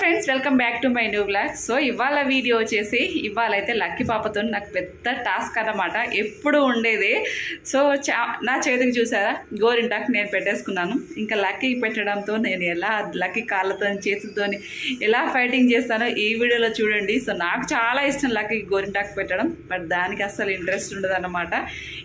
Friends welcome back to my new blog so ఇవాళ video వచ్చేసి ఇవాళ అయితే లక్కీ పాపతో నాకు పెద్ద టాస్క్ అన్నమాట. ఎప్పుడు ఉండేది. సో చా నా చేతికి చూసారా? గోరింటాకు నేను పెట్టేసుకున్నాను. ఇంకా లక్కీ పెట్టడంతో నేను ఎలా లక్కీ కాళ్ళతో చేతులతో ఎలా ఫైటింగ్ చేస్తానో ఈ వీడియోలో చూడండి. సో నాకు చాలా ఇష్టం లక్కీకి గోరింటాకు పెట్టడం. బట్ దానికి అస్సలు ఇంట్రెస్ట్ ఉండదు అనమాట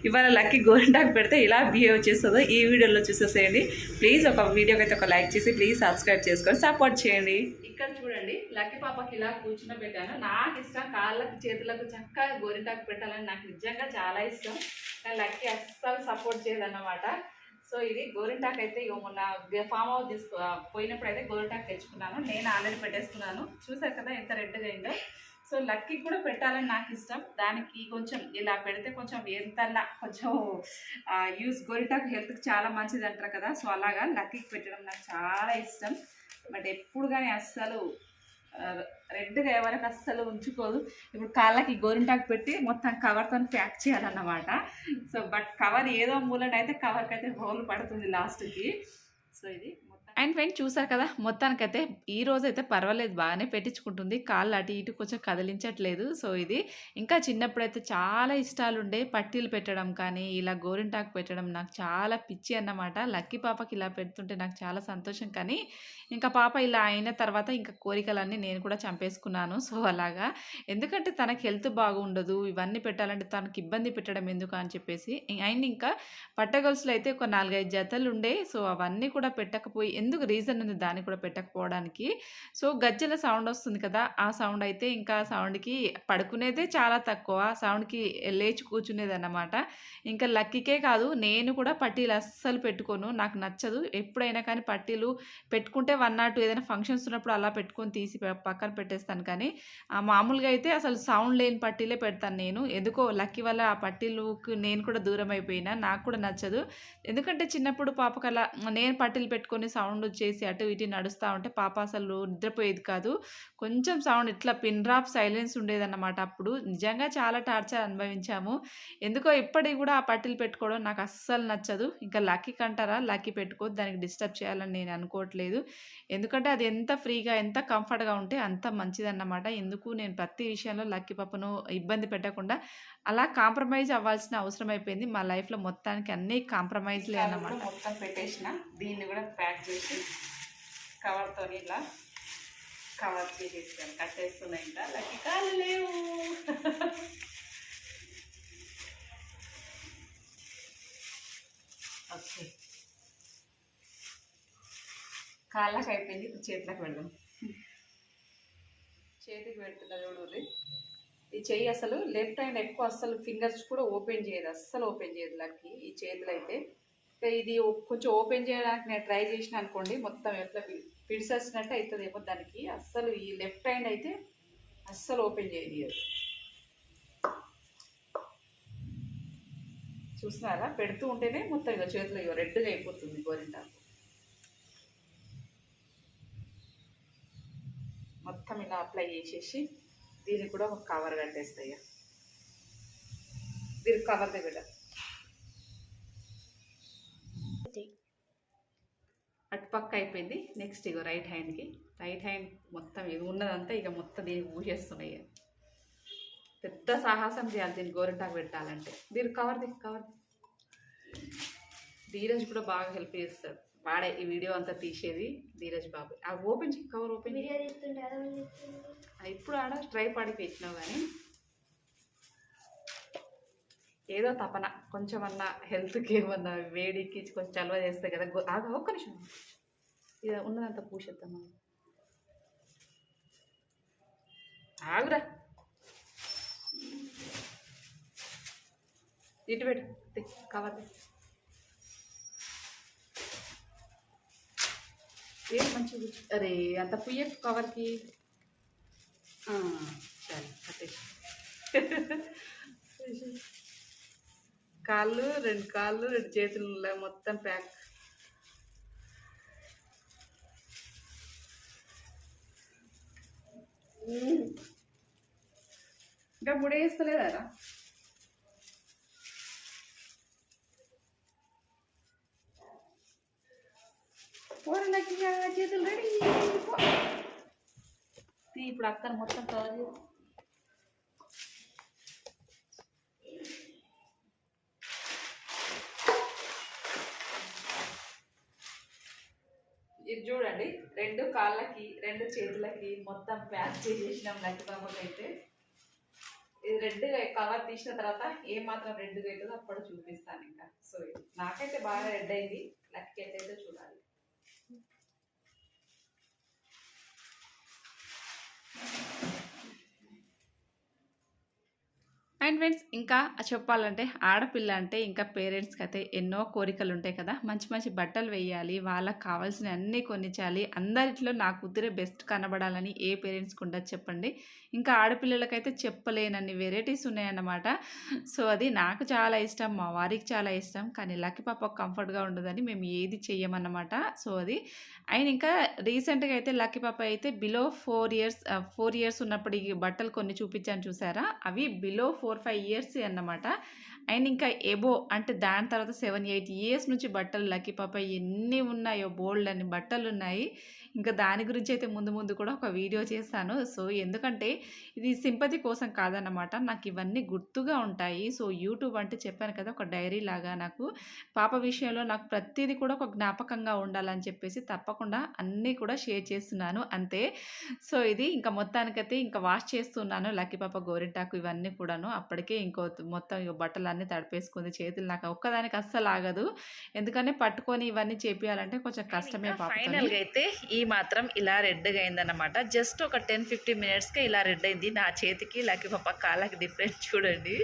ఇవాళ లక్కీ గోరింటాకు పెడితే ఇలా బిహేవ్ చేస్తుందో ఈ వీడియోలో చూసేసేయండి. ప్లీజ్ ఒక వీడియోకి అయితే ఒక లైక్ చేసి ప్లీజ్ సబ్స్క్రైబ్ చేసుకొని సపోర్ట్ చేయండి. ఇక్కడ చూడండి లక్కీ పాపకి ఇలా కూర్చుని పెట్టాను. నాకు ఇష్టం కాళ్ళకు చేతులకు చక్కగా గోరింటాకు పెట్టాలని నాకు నిజంగా చాలా ఇష్టం. కానీ లక్కీ అస్సలు సపోర్ట్ చేయదన్నమాట. సో ఇది గోరింటాకు అయితే మొన్న ఫామ్ హౌస్ తీసుకో పోయినప్పుడు అయితే గోరింటాకు తెచ్చుకున్నాను. నేను ఆల్రెడీ పెట్టేసుకున్నాను. చూసారు కదా ఎంత రెడ్గా అయిందో. సో లక్కీ కూడా పెట్టాలని నాకు ఇష్టం. దానికి కొంచెం ఇలా పెడితే కొంచెం ఎంతన్నా కొంచెం యూస్ గోరింటాకు హెల్త్కి చాలా మంచిది అంటారు కదా. సో అలాగా లక్కీకి పెట్టడం నాకు చాలా ఇష్టం. బట్ ఎప్పుడు కానీ అస్సలు రెడ్గా ఎవరికి అస్సలు ఉంచుకోదు. ఇప్పుడు కాళ్ళకి గోరింటాకు పెట్టి మొత్తం కవర్తో ప్యాక్ చేయాలన్నమాట. సో బట్ కవర్ ఏదో మూలన అయితే కవర్కి అయితే హోల్ పడుతుంది లాస్ట్కి సో ఇది అండ్ ఫ్రెండ్ చూసారు కదా మొత్తానికైతే ఈ రోజు అయితే పర్వాలేదు బాగానే పెట్టించుకుంటుంది. కాళ్ళు అటు ఇటు కొంచెం కదిలించట్లేదు. సో ఇది ఇంకా చిన్నప్పుడైతే చాలా ఇష్టాలు ఉండే పట్టీలు పెట్టడం కానీ ఇలా గోరింటాకు పెట్టడం నాకు చాలా పిచ్చి అన్నమాట. లక్కీ పాపకి ఇలా పెడుతుంటే నాకు చాలా సంతోషం. కానీ ఇంకా పాప ఇలా అయిన తర్వాత ఇంకా కోరికలన్నీ నేను కూడా చంపేసుకున్నాను. సో అలాగా. ఎందుకంటే తనకి హెల్త్ బాగుండదు ఇవన్నీ పెట్టాలంటే తనకి ఇబ్బంది పెట్టడం ఎందుకు అని చెప్పేసి. అండ్ ఇంకా పట్టగొలుసులు అయితే ఒక నాలుగైదు జతలు ఉండే సో అవన్నీ కూడా పెట్టకపోయి ఎందుకు రీజన్ ఉంది దాన్ని కూడా పెట్టకపోవడానికి? సో గజ్జల సౌండ్ వస్తుంది కదా ఆ సౌండ్ అయితే ఇంకా సౌండ్కి పడుకునేదే చాలా తక్కువ సౌండ్కి లేచి కూర్చునేది అన్నమాట ఇంకా లక్కీకే కాదు నేను కూడా పట్టీలు అస్సలు పెట్టుకోను నాకు నచ్చదు. ఎప్పుడైనా కానీ పట్టీలు పెట్టుకుంటే వన్ నాట్ ఏదైనా ఫంక్షన్స్ ఉన్నప్పుడు అలా పెట్టుకొని తీసి పక్కన పెట్టేస్తాను. కానీ ఆ మామూలుగా అయితే అసలు సౌండ్ లేని పట్టీలే పెడతాను నేను. ఎందుకో లక్కీ వల్ల ఆ పట్టీలుకి నేను కూడా దూరం అయిపోయినా నాకు కూడా నచ్చదు. ఎందుకంటే చిన్నప్పుడు పాపకు నేను పట్టీలు పెట్టుకొని సౌండ్ వచ్చేసి అటు ఇటు నడుస్తూ ఉంటే పాప అసలు నిద్రపోయేది కాదు. కొంచెం సౌండ్ ఇట్లా పిన్ డ్రాప్ సైలెన్స్ ఉండేదన్నమాట అప్పుడు. నిజంగా చాలా టార్చర్ అనుభవించాము. ఎందుకో ఇప్పటికి కూడా ఆ పట్టీలు పెట్టుకోవడం నాకు అస్సలు నచ్చదు. ఇంకా లక్కీ కంటారా? లక్కీ పెట్టుకోవద్దు దానికి డిస్టర్బ్ చేయాలని నేను అనుకోవట్లేదు. ఎందుకంటే అది ఎంత ఫ్రీగా ఎంత కంఫర్ట్గా ఉంటే అంత మంచిదన్నమాట. ఎందుకు నేను ప్రతి విషయంలో లక్కీ పప్పను ఇబ్బంది పెట్టకుండా అలా కాంప్రమైజ్ అవ్వాల్సిన అవసరం అయిపోయింది. మా లైఫ్లో మొత్తానికి అన్ని కాంప్రమైజ్లే అన్నమాట. మొత్తం పెట్టేసిన దీన్ని కూడా ప్యాక్ చేసి కవర్తో ఇలా కవర్ చేసేసాను. కట్టేస్తున్నాయి ఇంకా. లక్కీ కాలు లేవు. ఓకే. కాళ్ళకి అయిపోయింది. ఇప్పుడు చేతులకు వెళ్దాం చేతికి పెడుతున్నా చూడండి ఈ చెయ్యి అసలు లెఫ్ట్ హ్యాండ్ ఎక్కువ అసలు ఫింగర్స్ కూడా ఓపెన్ చేయదు. అస్సలు ఓపెన్ చేయదు లక్కి ఈ చేతులు అయితే ఇది కొంచెం ఓపెన్ చేయడానికి నేను ట్రై చేసిన అనుకోండి మొత్తం ఎట్లా పిడిసేసినట్టు అవుతుంది ఏమో దానికి. అస్సలు ఈ లెఫ్ట్ హ్యాండ్ అయితే అస్సలు ఓపెన్ చేయదు చూస్తున్నారా? పెడుతూ ఉంటేనే మొత్తం ఇక చేతులు ఇక రెడ్గా అయిపోతుంది గోరింటాకు. మొత్తం ఇలా అప్లై చేసేసి దీనికి కూడా ఒక కవర్ కట్టేస్తాయి దీనికి కవర్ దగ్గర అటు పక్క అయిపోయింది. నెక్స్ట్ ఇగో రైట్ హ్యాండ్కి రైట్ హ్యాండ్ మొత్తం ఇది ఉన్నదంతా ఇక మొత్తం దీనికి ఊసేస్తున్నాయి. పెద్ద సాహసం చేయాలి దీన్ని గోరింటాకు పెట్టాలంటే. దీనికి కవర్ ది కవర్ ధీరజ్ కూడా బాగా హెల్ప్ చేస్తాడు. వాడే ఈ వీడియో అంతా తీసేది ధీరజ్ బాబు. ఆ ఓపెన్ కవర్ ఓపెన్ ఇప్పుడు ఆడ ట్రై పాడి పెట్టినావు కానీ ఏదో తపన కొంచెం అన్నా హెల్త్కి ఏమన్నా వేడికి కొంచెం చలవ చేస్తే కదా గో- ఒక్క నిమిషం. ఇది ఉన్నదంతా పూసేద్దాం మనం. ఆగురా. ఇటు పెట్టు కవర్ ఏం మంచిది అరే అంత పుయ్య కవర్కి. సరే కట్టేసి. కాళ్ళు రెండు కాళ్ళు రెండు చేతులు మొత్తం ప్యాక్. ఇంకా ముడేస్తలేదారా పోరలకి చేతులు రెడీ. ఇప్పుడు అక్కను మొత్తం కవర్ చేసి ఇది చూడండి. రెండు కాళ్ళకి రెండు చేతులకి మొత్తం ప్యాక్ చేసేసినాం లక్కి అయితే. ఇది రెడ్ కవర్ తీసిన తర్వాత ఏ మాత్రం రెడ్ అవుతుందో అప్పుడు చూపిస్తాను ఇంకా. సో నాకైతే బాగా రెడ్ అయింది. లక్కి అయితే చూడాలి. అండ్ ఫ్రెండ్స్ ఇంకా చెప్పాలంటే ఆడపిల్ల అంటే ఇంకా పేరెంట్స్కి అయితే ఎన్నో కోరికలు ఉంటాయి కదా. మంచి మంచి బట్టలు వేయాలి వాళ్ళకి కావాల్సిన అన్నీ కొనిచ్చాలి. అందరిట్లో నా కూతురే బెస్ట్ కనబడాలని ఏ పేరెంట్స్కి ఉండదు చెప్పండి. ఇంకా ఆడపిల్లలకైతే చెప్పలేనన్ని వెరైటీస్ ఉన్నాయన్నమాట. సో అది నాకు చాలా ఇష్టం మా వారికి చాలా ఇష్టం. కానీ లక్కీ పాప కంఫర్ట్గా ఉండదని మేము ఏది చెయ్యమన్నమాట. సో అది. అండ్ ఇంకా రీసెంట్గా అయితే లక్కీ పాప అయితే below four years four years ఉన్నప్పుడు ఈ బట్టలు కొన్ని చూపించాను చూసారా? అవి బిలో ఫోర్ ఫైవ్ ఇయర్స్ అన్నమాట. అండ్ ఇంకా ఎబో అంటే దాని తర్వాత సెవెన్ ఎయిట్ ఇయర్స్ నుంచి బట్టలు లక్కీ పాప ఎన్ని ఉన్నాయో బోల్డ్ అని బట్టలు ఉన్నాయి. ఇంకా దాని గురించి అయితే ముందు ముందు కూడా ఒక వీడియో చేస్తాను. సో ఎందుకంటే ఇది సింపతి కోసం కాదన్నమాట. నాకు ఇవన్నీ గుర్తుగా ఉంటాయి. సో యూట్యూబ్ అంటే చెప్పాను కదా ఒక డైరీ లాగా నాకు. పాప విషయంలో నాకు ప్రతిదీ కూడా ఒక జ్ఞాపకంగా ఉండాలని చెప్పేసి తప్పకుండా అన్నీ కూడా షేర్ చేస్తున్నాను. అంతే. సో ఇది ఇంకా మొత్తానికైతే ఇంకా వాష్ చేస్తున్నాను. లక్కీ పాప గోరింటాకు ఇవన్నీ కూడాను. అప్పటికే ఇంకో మొత్తం ఇక బట్టలు అన్నీ తడిపేసుకుంది. చేతులు నాకు ఒక్కదానికి అస్సలు ఆగదు ఎందుకంటే పట్టుకొని ఇవన్నీ చేపియాలంటే కొంచెం కష్టమే పాప అయితే ఈ మాత్రం ఇలా రెడ్గా అయిందన్నమాట. జస్ట్ ఒక టెన్ ఫిఫ్టీన్ మినిట్స్కే ఇలా రెడ్ అయింది నా చేతికి లేకపోతే పాప కాళ్ళకి డిఫరెంట్ చూడండి.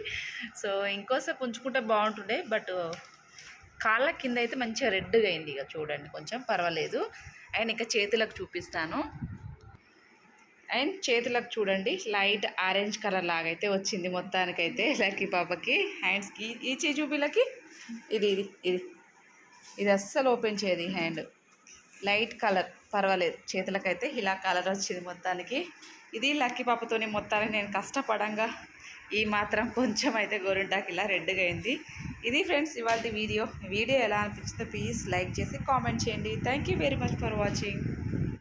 సో ఇంకోసేపు ఉంచుకుంటే బాగుంటుండే. బట్ కాళ్ళ కింద అయితే మంచిగా రెడ్గా అయింది ఇక చూడండి కొంచెం. పర్వాలేదు. అండ్ ఇంకా చేతులకు చూపిస్తాను. అండ్ చేతులకు చూడండి. లైట్ ఆరెంజ్ కలర్ లాగైతే వచ్చింది మొత్తానికైతే లక్కీ పాపకి. హ్యాండ్స్కి ఈ చేయి చూపిలకి. ఇది ఇది ఇది. ఇది అస్సలు ఓపెన్ చేయదు ఈ హ్యాండ్. లైట్ కలర్ పర్వాలేదు. చేతులకైతే ఇలా కలర్ వచ్చింది మొత్తానికి. ఇది లక్కీ పాపతోని మొత్తానికి నేను కష్టపడంగా ఈ మాత్రం కొంచెం అయితే గోరింటాకి ఇలా రెడ్గా అయింది. ఇది ఫ్రెండ్స్ ఇవాళ వీడియో. వీడియో ఎలా అనిపించిందో ప్లీజ్ లైక్ చేసి కామెంట్ చేయండి. Thank you very much for watching